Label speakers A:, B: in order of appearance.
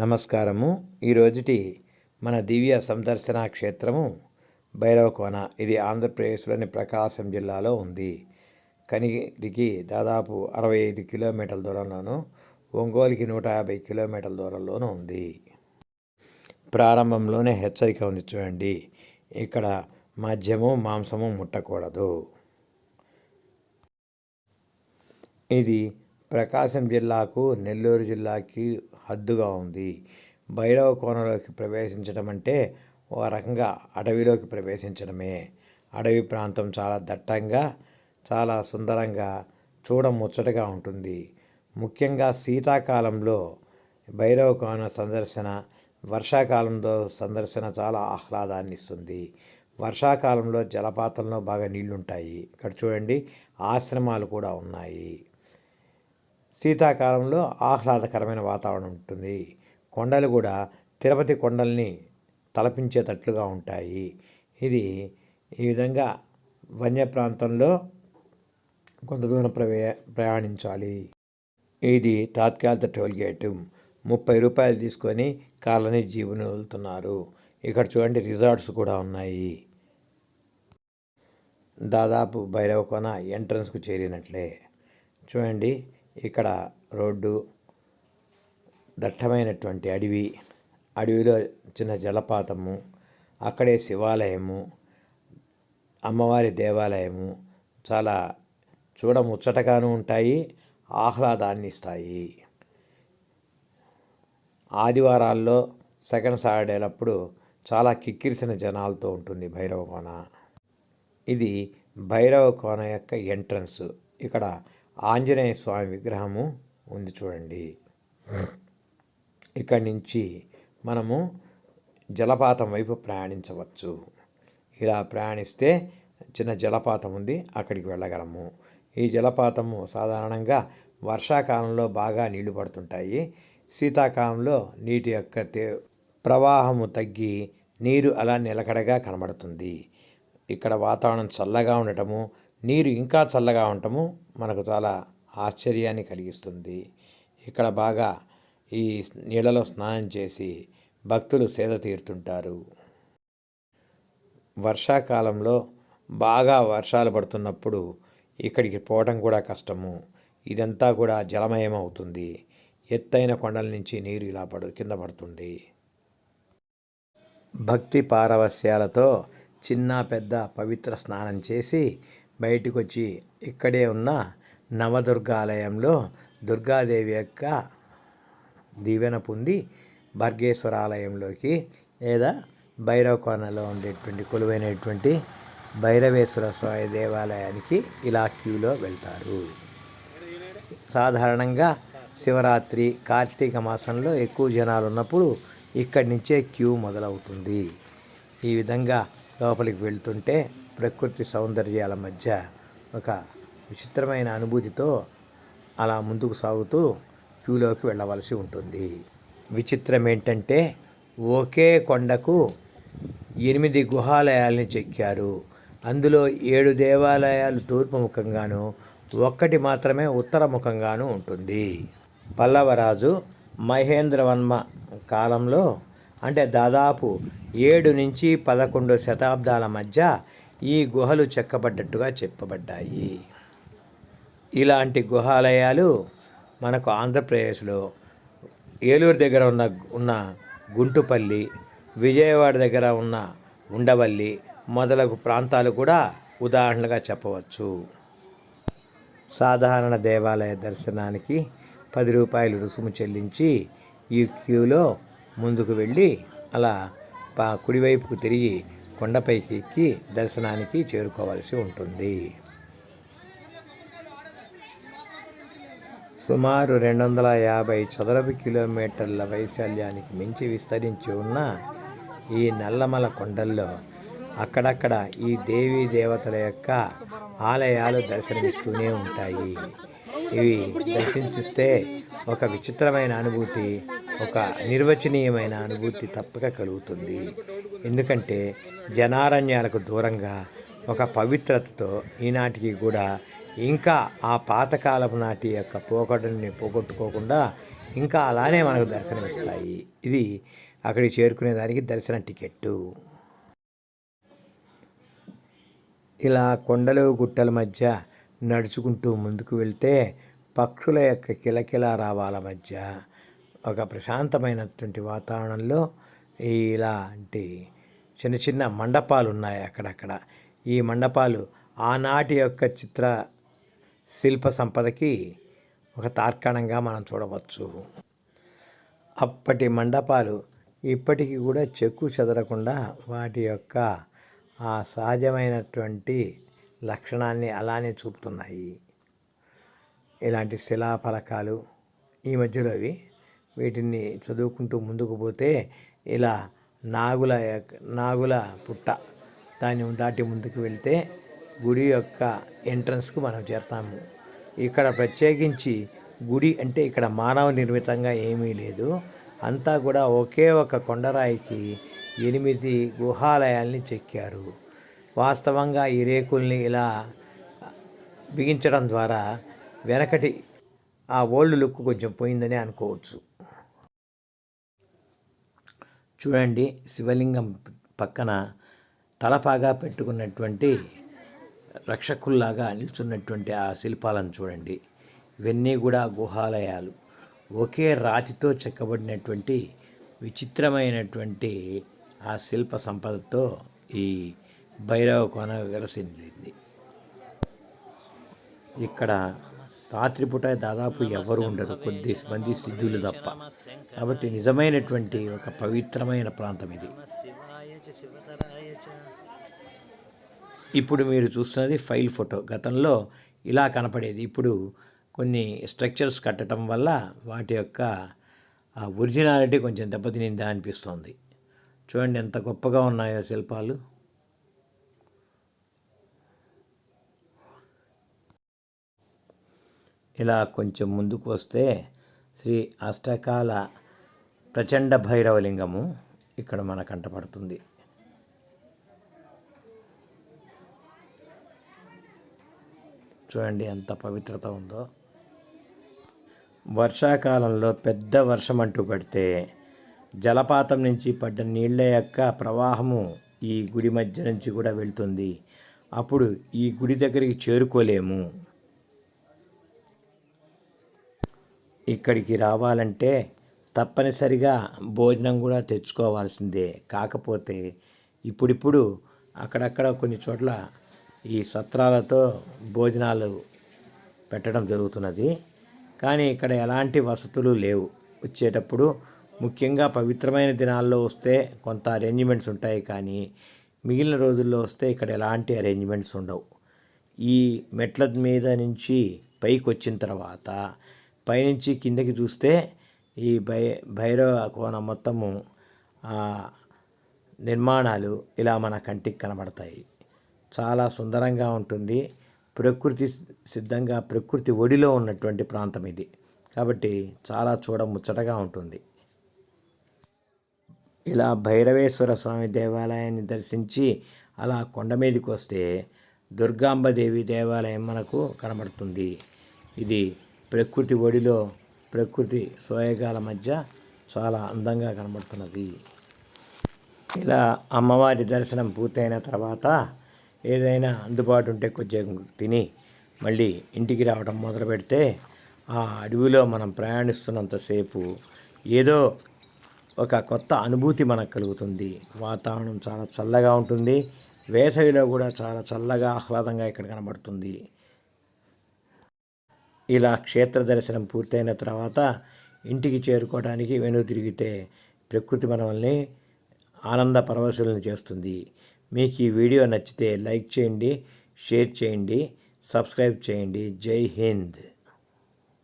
A: నమస్కారము ఈరోజుటి మన దివ్య సందర్శన క్షేత్రము భైరవకోన ఇది ఆంధ్రప్రదేశ్లోని ప్రకాశం జిల్లాలో ఉంది కనిగిరికి దాదాపు అరవై ఐదు కిలోమీటర్ల దూరంలోను ఒంగోలుకి నూట యాభై కిలోమీటర్ల దూరంలోనూ ఉంది ప్రారంభంలోనే హెచ్చరిక ఉంది చూడండి ఇక్కడ మద్యము మాంసము ముట్టకూడదు ఇది ప్రకాశం జిల్లాకు నెల్లూరు జిల్లాకి హద్దుగా ఉంది భైరవ కోనలోకి ప్రవేశించడం అంటే ఒక రకంగా అడవిలోకి ప్రవేశించడమే అడవి ప్రాంతం చాలా దట్టంగా చాలా సుందరంగా చూడముచ్చటగా ఉంటుంది ముఖ్యంగా శీతాకాలంలో భైరవ కోన సందర్శన వర్షాకాలంలో సందర్శన చాలా ఆహ్లాదాన్ని ఇస్తుంది వర్షాకాలంలో జలపాతంలో బాగా నీళ్లుంటాయి ఇక్కడ చూడండి ఆశ్రమాలు కూడా ఉన్నాయి శీతాకాలంలో ఆహ్లాదకరమైన వాతావరణం ఉంటుంది కొండలు కూడా తిరుపతి కొండల్ని తలపించేటట్లుగా ఉంటాయి ఇది ఈ విధంగా వన్య ప్రాంతంలో కొంత దూరం ప్రవే ప్రయాణించాలి ఇది తాత్కాలిక టోల్ గేటు ముప్పై రూపాయలు తీసుకొని కాలనీ జీవుని వదులుతున్నారు ఇక్కడ చూడండి రిజార్ట్స్ కూడా ఉన్నాయి దాదాపు కోన ఎంట్రన్స్కు చేరినట్లే చూడండి ఇక్కడ రోడ్డు దట్టమైనటువంటి అడవి అడవిలో చిన్న జలపాతము అక్కడే శివాలయము అమ్మవారి దేవాలయము చాలా చూడముచ్చటగాను ఉంటాయి ఆహ్లాదాన్ని ఇస్తాయి ఆదివారాల్లో సెకండ్ సాటర్డేలప్పుడు చాలా కిక్కిరిసిన జనాలతో ఉంటుంది భైరవ కోన ఇది భైరవ కోన యొక్క ఎంట్రన్స్ ఇక్కడ ఆంజనేయ స్వామి విగ్రహము ఉంది చూడండి ఇక్కడి నుంచి మనము జలపాతం వైపు ప్రయాణించవచ్చు ఇలా ప్రయాణిస్తే చిన్న జలపాతం ఉంది అక్కడికి వెళ్ళగలము ఈ జలపాతము సాధారణంగా వర్షాకాలంలో బాగా నీళ్లు పడుతుంటాయి శీతాకాలంలో నీటి యొక్క ప్రవాహము తగ్గి నీరు అలా నిలకడగా కనబడుతుంది ఇక్కడ వాతావరణం చల్లగా ఉండటము నీరు ఇంకా చల్లగా ఉండటము మనకు చాలా ఆశ్చర్యాన్ని కలిగిస్తుంది ఇక్కడ బాగా ఈ నీళ్ళలో స్నానం చేసి భక్తులు సేద తీరుతుంటారు వర్షాకాలంలో బాగా వర్షాలు పడుతున్నప్పుడు ఇక్కడికి పోవడం కూడా కష్టము ఇదంతా కూడా జలమయం అవుతుంది ఎత్తైన కొండల నుంచి నీరు ఇలా పడు కింద పడుతుంది భక్తి పారవశ్యాలతో చిన్న పెద్ద పవిత్ర స్నానం చేసి బయటకు వచ్చి ఇక్కడే ఉన్న నవదుర్గాలయంలో దుర్గాదేవి యొక్క దీవెన పొంది ఆలయంలోకి లేదా భైరవకోనలో ఉండేటువంటి కొలువైనటువంటి భైరవేశ్వర స్వామి దేవాలయానికి ఇలా క్యూలో వెళ్తారు సాధారణంగా శివరాత్రి కార్తీక మాసంలో ఎక్కువ జనాలు ఉన్నప్పుడు ఇక్కడి నుంచే క్యూ మొదలవుతుంది ఈ విధంగా లోపలికి వెళ్తుంటే ప్రకృతి సౌందర్యాల మధ్య ఒక విచిత్రమైన అనుభూతితో అలా ముందుకు సాగుతూ క్యూలోకి వెళ్ళవలసి ఉంటుంది విచిత్రం ఏంటంటే ఒకే కొండకు ఎనిమిది గుహాలయాల్ని చెక్కారు అందులో ఏడు దేవాలయాలు తూర్పుముఖంగాను ఒక్కటి మాత్రమే ఉత్తరముఖంగాను ఉంటుంది పల్లవరాజు మహేంద్రవర్మ కాలంలో అంటే దాదాపు ఏడు నుంచి పదకొండు శతాబ్దాల మధ్య ఈ గుహలు చెక్కబడ్డట్టుగా చెప్పబడ్డాయి ఇలాంటి గుహాలయాలు మనకు ఆంధ్రప్రదేశ్లో ఏలూరు దగ్గర ఉన్న ఉన్న గుంటుపల్లి విజయవాడ దగ్గర ఉన్న ఉండవల్లి మొదలగు ప్రాంతాలు కూడా ఉదాహరణగా చెప్పవచ్చు సాధారణ దేవాలయ దర్శనానికి పది రూపాయలు రుసుము చెల్లించి ఈ క్యూలో ముందుకు వెళ్ళి అలా కుడివైపుకు తిరిగి కొండపైకి ఎక్కి దర్శనానికి చేరుకోవాల్సి ఉంటుంది సుమారు రెండు వందల యాభై చదరపు కిలోమీటర్ల వైశాల్యానికి మించి విస్తరించి ఉన్న ఈ నల్లమల కొండల్లో అక్కడక్కడ ఈ దేవీ దేవతల యొక్క ఆలయాలు దర్శనమిస్తూనే ఉంటాయి ఇవి దర్శించిస్తే ఒక విచిత్రమైన అనుభూతి ఒక నిర్వచనీయమైన అనుభూతి తప్పక కలుగుతుంది ఎందుకంటే జనారణ్యాలకు దూరంగా ఒక పవిత్రతతో ఈనాటికి కూడా ఇంకా ఆ పాతకాలపు నాటి యొక్క పోకడని పోగొట్టుకోకుండా ఇంకా అలానే మనకు దర్శనమిస్తాయి ఇది అక్కడికి చేరుకునేదానికి దర్శన టికెట్టు ఇలా కొండలు గుట్టల మధ్య నడుచుకుంటూ ముందుకు వెళ్తే పక్షుల యొక్క కిలకిల రావాల మధ్య ఒక ప్రశాంతమైనటువంటి వాతావరణంలో ఇలాంటి చిన్న చిన్న మండపాలు ఉన్నాయి అక్కడక్కడ ఈ మండపాలు ఆనాటి యొక్క చిత్ర శిల్ప సంపదకి ఒక తార్కాణంగా మనం చూడవచ్చు అప్పటి మండపాలు ఇప్పటికీ కూడా చెక్కు చెదరకుండా వాటి యొక్క ఆ సహజమైనటువంటి లక్షణాన్ని అలానే చూపుతున్నాయి ఇలాంటి శిలాఫలకాలు ఈ మధ్యలో అవి వీటిని చదువుకుంటూ ముందుకు పోతే ఇలా నాగుల నాగుల పుట్ట దాన్ని దాటి ముందుకు వెళ్తే గుడి యొక్క ఎంట్రన్స్కు మనం చేరతాము ఇక్కడ ప్రత్యేకించి గుడి అంటే ఇక్కడ మానవ నిర్మితంగా ఏమీ లేదు అంతా కూడా ఒకే ఒక కొండరాయికి ఎనిమిది గుహాలయాల్ని చెక్కారు వాస్తవంగా ఈ రేకుల్ని ఇలా బిగించడం ద్వారా వెనకటి ఆ ఓల్డ్ లుక్ కొంచెం పోయిందని అనుకోవచ్చు చూడండి శివలింగం పక్కన తలపాగా పెట్టుకున్నటువంటి రక్షకుల్లాగా నిల్చున్నటువంటి ఆ శిల్పాలను చూడండి ఇవన్నీ కూడా గుహాలయాలు ఒకే రాతితో చెక్కబడినటువంటి విచిత్రమైనటువంటి ఆ శిల్ప సంపదతో ఈ భైరవ కోన వెలసింది ఇక్కడ రాత్రిపూట దాదాపు ఎవరు ఉండరు కొద్ది మంది సిద్ధులు తప్ప కాబట్టి నిజమైనటువంటి ఒక పవిత్రమైన ప్రాంతం ఇది ఇప్పుడు మీరు చూస్తున్నది ఫైల్ ఫోటో గతంలో ఇలా కనపడేది ఇప్పుడు కొన్ని స్ట్రక్చర్స్ కట్టడం వల్ల వాటి యొక్క ఒరిజినాలిటీ కొంచెం దెబ్బతినిందా అనిపిస్తుంది చూడండి ఎంత గొప్పగా ఉన్నాయో శిల్పాలు ఇలా కొంచెం ముందుకు వస్తే శ్రీ అష్టకాల ప్రచండ భైరవలింగము ఇక్కడ మన కంటపడుతుంది చూడండి ఎంత పవిత్రత ఉందో వర్షాకాలంలో పెద్ద వర్షం అంటూ పడితే జలపాతం నుంచి పడ్డ నీళ్ళ యొక్క ప్రవాహము ఈ గుడి మధ్య నుంచి కూడా వెళ్తుంది అప్పుడు ఈ గుడి దగ్గరికి చేరుకోలేము ఇక్కడికి రావాలంటే తప్పనిసరిగా భోజనం కూడా తెచ్చుకోవాల్సిందే కాకపోతే ఇప్పుడిప్పుడు అక్కడక్కడ కొన్ని చోట్ల ఈ సత్రాలతో భోజనాలు పెట్టడం జరుగుతున్నది కానీ ఇక్కడ ఎలాంటి వసతులు లేవు వచ్చేటప్పుడు ముఖ్యంగా పవిత్రమైన దినాల్లో వస్తే కొంత అరేంజ్మెంట్స్ ఉంటాయి కానీ మిగిలిన రోజుల్లో వస్తే ఇక్కడ ఎలాంటి అరేంజ్మెంట్స్ ఉండవు ఈ మెట్ల మీద నుంచి పైకి వచ్చిన తర్వాత పైనుంచి కిందకి చూస్తే ఈ భై భైరవ కోణం మొత్తము నిర్మాణాలు ఇలా మన కంటికి కనబడతాయి చాలా సుందరంగా ఉంటుంది ప్రకృతి సిద్ధంగా ప్రకృతి ఒడిలో ఉన్నటువంటి ప్రాంతం ఇది కాబట్టి చాలా చూడ ముచ్చటగా ఉంటుంది ఇలా భైరవేశ్వర స్వామి దేవాలయాన్ని దర్శించి అలా కొండ మీదకి వస్తే దుర్గాంబదేవి దేవాలయం మనకు కనబడుతుంది ఇది ప్రకృతి ఒడిలో ప్రకృతి సోయగాల మధ్య చాలా అందంగా కనబడుతున్నది ఇలా అమ్మవారి దర్శనం పూర్తయిన తర్వాత ఏదైనా అందుబాటు ఉంటే కొద్దిగా తిని మళ్ళీ ఇంటికి రావడం మొదలు పెడితే ఆ అడవిలో మనం ప్రయాణిస్తున్నంతసేపు ఏదో ఒక కొత్త అనుభూతి మనకు కలుగుతుంది వాతావరణం చాలా చల్లగా ఉంటుంది వేసవిలో కూడా చాలా చల్లగా ఆహ్లాదంగా ఇక్కడ కనబడుతుంది ఇలా క్షేత్ర దర్శనం పూర్తయిన తర్వాత ఇంటికి చేరుకోవడానికి తిరిగితే ప్రకృతి మనల్ని ఆనంద పరవశులను చేస్తుంది మీకు ఈ వీడియో నచ్చితే లైక్ చేయండి షేర్ చేయండి సబ్స్క్రైబ్ చేయండి జై హింద్